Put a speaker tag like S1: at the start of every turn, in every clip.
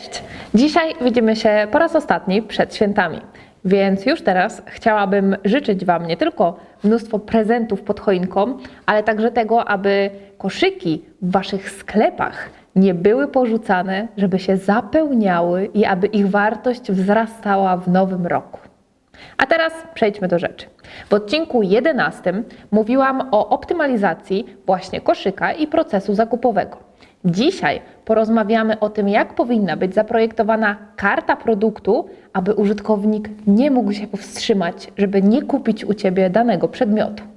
S1: Cześć! Dzisiaj widzimy się po raz ostatni przed świętami. Więc już teraz chciałabym życzyć Wam nie tylko mnóstwo prezentów pod choinką, ale także tego, aby koszyki w Waszych sklepach nie były porzucane, żeby się zapełniały i aby ich wartość wzrastała w nowym roku. A teraz przejdźmy do rzeczy. W odcinku 11 mówiłam o optymalizacji właśnie koszyka i procesu zakupowego. Dzisiaj porozmawiamy o tym, jak powinna być zaprojektowana karta produktu, aby użytkownik nie mógł się powstrzymać, żeby nie kupić u Ciebie danego przedmiotu.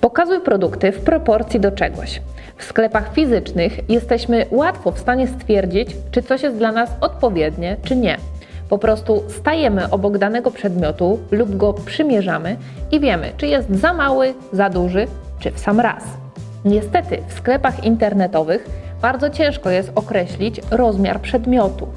S1: Pokazuj produkty w proporcji do czegoś. W sklepach fizycznych jesteśmy łatwo w stanie stwierdzić, czy coś jest dla nas odpowiednie, czy nie. Po prostu stajemy obok danego przedmiotu lub go przymierzamy i wiemy, czy jest za mały, za duży, czy w sam raz. Niestety w sklepach internetowych bardzo ciężko jest określić rozmiar przedmiotu.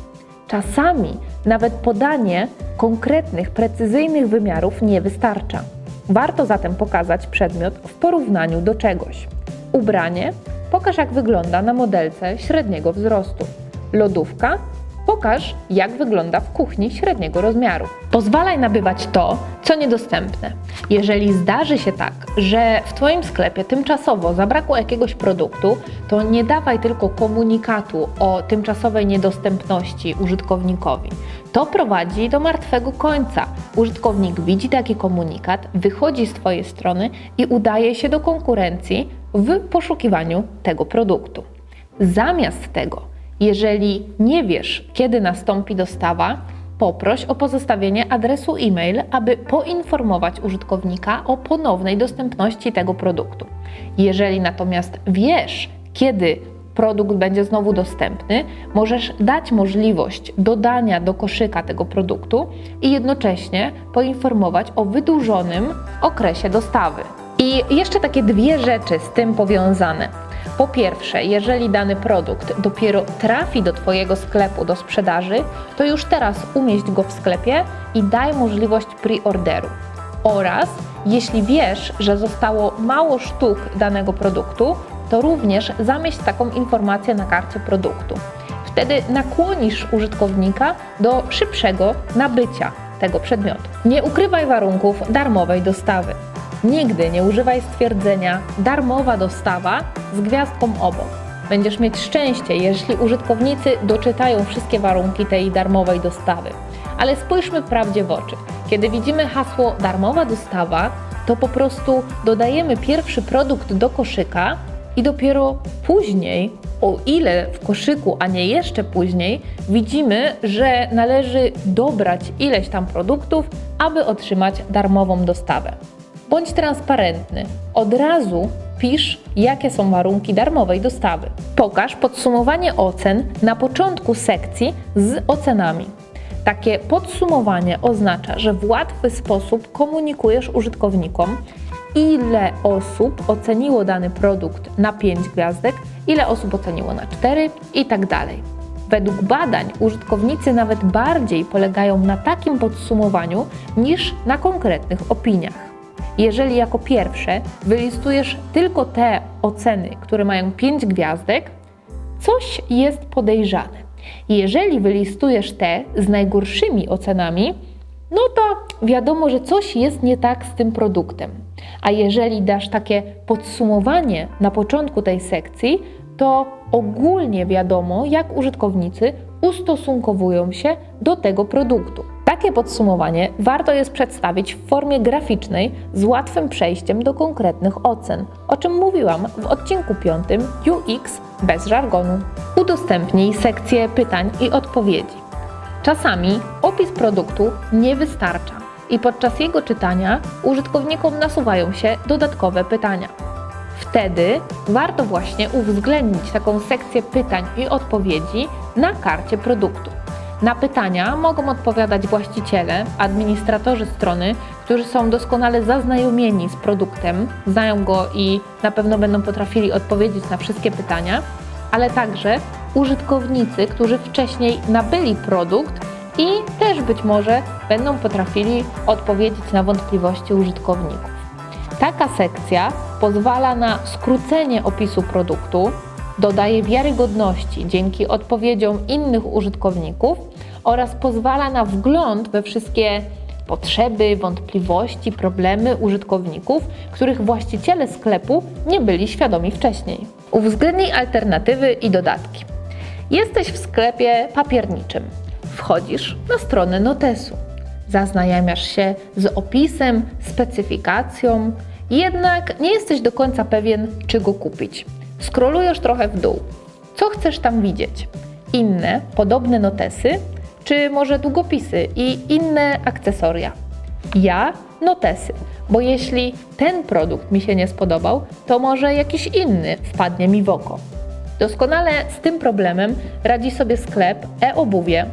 S1: Czasami nawet podanie konkretnych, precyzyjnych wymiarów nie wystarcza. Warto zatem pokazać przedmiot w porównaniu do czegoś. Ubranie pokaż jak wygląda na modelce średniego wzrostu. Lodówka pokaż jak wygląda w kuchni średniego rozmiaru. Pozwalaj nabywać to, co niedostępne. Jeżeli zdarzy się tak, że w Twoim sklepie tymczasowo zabrakło jakiegoś produktu, to nie dawaj tylko komunikatu o tymczasowej niedostępności użytkownikowi. To prowadzi do martwego końca. Użytkownik widzi taki komunikat, wychodzi z Twojej strony i udaje się do konkurencji w poszukiwaniu tego produktu. Zamiast tego, jeżeli nie wiesz, kiedy nastąpi dostawa, poproś o pozostawienie adresu e-mail, aby poinformować użytkownika o ponownej dostępności tego produktu. Jeżeli natomiast wiesz, kiedy produkt będzie znowu dostępny, możesz dać możliwość dodania do koszyka tego produktu i jednocześnie poinformować o wydłużonym okresie dostawy. I jeszcze takie dwie rzeczy z tym powiązane. Po pierwsze, jeżeli dany produkt dopiero trafi do Twojego sklepu do sprzedaży, to już teraz umieść go w sklepie i daj możliwość preorderu. Oraz jeśli wiesz, że zostało mało sztuk danego produktu, to również zamieść taką informację na karcie produktu. Wtedy nakłonisz użytkownika do szybszego nabycia tego przedmiotu. Nie ukrywaj warunków darmowej dostawy. Nigdy nie używaj stwierdzenia darmowa dostawa z gwiazdką obok. Będziesz mieć szczęście, jeśli użytkownicy doczytają wszystkie warunki tej darmowej dostawy. Ale spójrzmy prawdzie w oczy. Kiedy widzimy hasło darmowa dostawa, to po prostu dodajemy pierwszy produkt do koszyka i dopiero później, o ile w koszyku, a nie jeszcze później, widzimy, że należy dobrać ileś tam produktów, aby otrzymać darmową dostawę. Bądź transparentny. Od razu pisz, jakie są warunki darmowej dostawy. Pokaż podsumowanie ocen na początku sekcji z ocenami. Takie podsumowanie oznacza, że w łatwy sposób komunikujesz użytkownikom, ile osób oceniło dany produkt na 5 gwiazdek, ile osób oceniło na 4 i tak. Według badań użytkownicy nawet bardziej polegają na takim podsumowaniu niż na konkretnych opiniach. Jeżeli jako pierwsze wylistujesz tylko te oceny, które mają 5 gwiazdek, coś jest podejrzane. Jeżeli wylistujesz te z najgorszymi ocenami, no to wiadomo, że coś jest nie tak z tym produktem. A jeżeli dasz takie podsumowanie na początku tej sekcji, to ogólnie wiadomo, jak użytkownicy ustosunkowują się do tego produktu. Takie podsumowanie warto jest przedstawić w formie graficznej z łatwym przejściem do konkretnych ocen, o czym mówiłam w odcinku 5 UX bez żargonu. Udostępnij sekcję pytań i odpowiedzi. Czasami opis produktu nie wystarcza i podczas jego czytania użytkownikom nasuwają się dodatkowe pytania. Wtedy warto właśnie uwzględnić taką sekcję pytań i odpowiedzi na karcie produktu. Na pytania mogą odpowiadać właściciele, administratorzy strony, którzy są doskonale zaznajomieni z produktem, znają go i na pewno będą potrafili odpowiedzieć na wszystkie pytania, ale także użytkownicy, którzy wcześniej nabyli produkt i też być może będą potrafili odpowiedzieć na wątpliwości użytkowników. Taka sekcja pozwala na skrócenie opisu produktu, dodaje wiarygodności dzięki odpowiedziom innych użytkowników oraz pozwala na wgląd we wszystkie potrzeby, wątpliwości, problemy użytkowników, których właściciele sklepu nie byli świadomi wcześniej. Uwzględnij alternatywy i dodatki. Jesteś w sklepie papierniczym. Wchodzisz na stronę notesu. Zaznajamiasz się z opisem, specyfikacją, jednak nie jesteś do końca pewien, czy go kupić. Skrolujesz trochę w dół. Co chcesz tam widzieć? Inne, podobne notesy, czy może długopisy i inne akcesoria? Ja notesy, bo jeśli ten produkt mi się nie spodobał, to może jakiś inny wpadnie mi w oko. Doskonale z tym problemem radzi sobie sklep e-obuwie.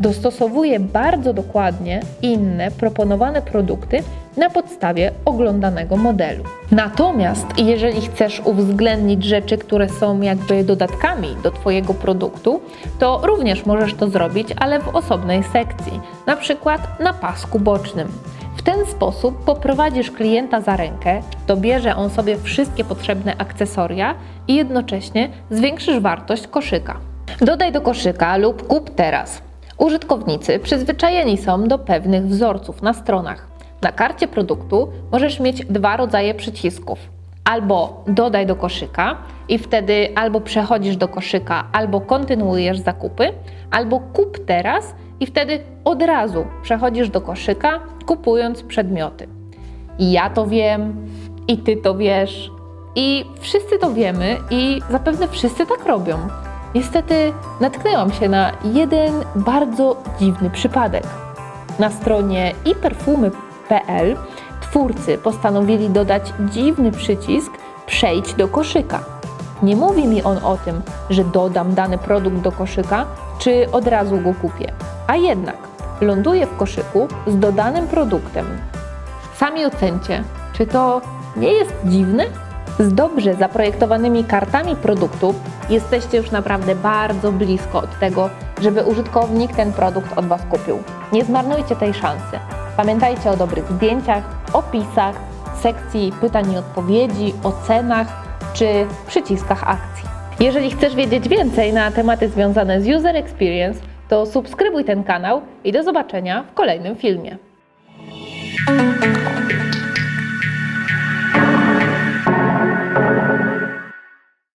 S1: Dostosowuje bardzo dokładnie inne proponowane produkty na podstawie oglądanego modelu. Natomiast jeżeli chcesz uwzględnić rzeczy, które są jakby dodatkami do Twojego produktu, to również możesz to zrobić, ale w osobnej sekcji, na przykład na pasku bocznym. W ten sposób poprowadzisz klienta za rękę, dobierze on sobie wszystkie potrzebne akcesoria i jednocześnie zwiększysz wartość koszyka. Dodaj do koszyka lub kup teraz. Użytkownicy przyzwyczajeni są do pewnych wzorców na stronach. Na karcie produktu możesz mieć dwa rodzaje przycisków. Albo dodaj do koszyka i wtedy albo przechodzisz do koszyka, albo kontynuujesz zakupy, albo kup teraz i wtedy od razu przechodzisz do koszyka, kupując przedmioty. I ja to wiem, i ty to wiesz, i wszyscy to wiemy, i zapewne wszyscy tak robią. Niestety natknęłam się na jeden bardzo dziwny przypadek. Na stronie iperfumy.pl twórcy postanowili dodać dziwny przycisk Przejdź do koszyka. Nie mówi mi on o tym, że dodam dany produkt do koszyka, czy od razu go kupię. A jednak ląduje w koszyku z dodanym produktem. Sami ocencie, czy to nie jest dziwne? Z dobrze zaprojektowanymi kartami produktów jesteście już naprawdę bardzo blisko od tego, żeby użytkownik ten produkt od Was kupił. Nie zmarnujcie tej szansy. Pamiętajcie o dobrych zdjęciach, opisach, sekcji pytań i odpowiedzi, ocenach czy przyciskach akcji. Jeżeli chcesz wiedzieć więcej na tematy związane z User Experience, to subskrybuj ten kanał i do zobaczenia w kolejnym filmie.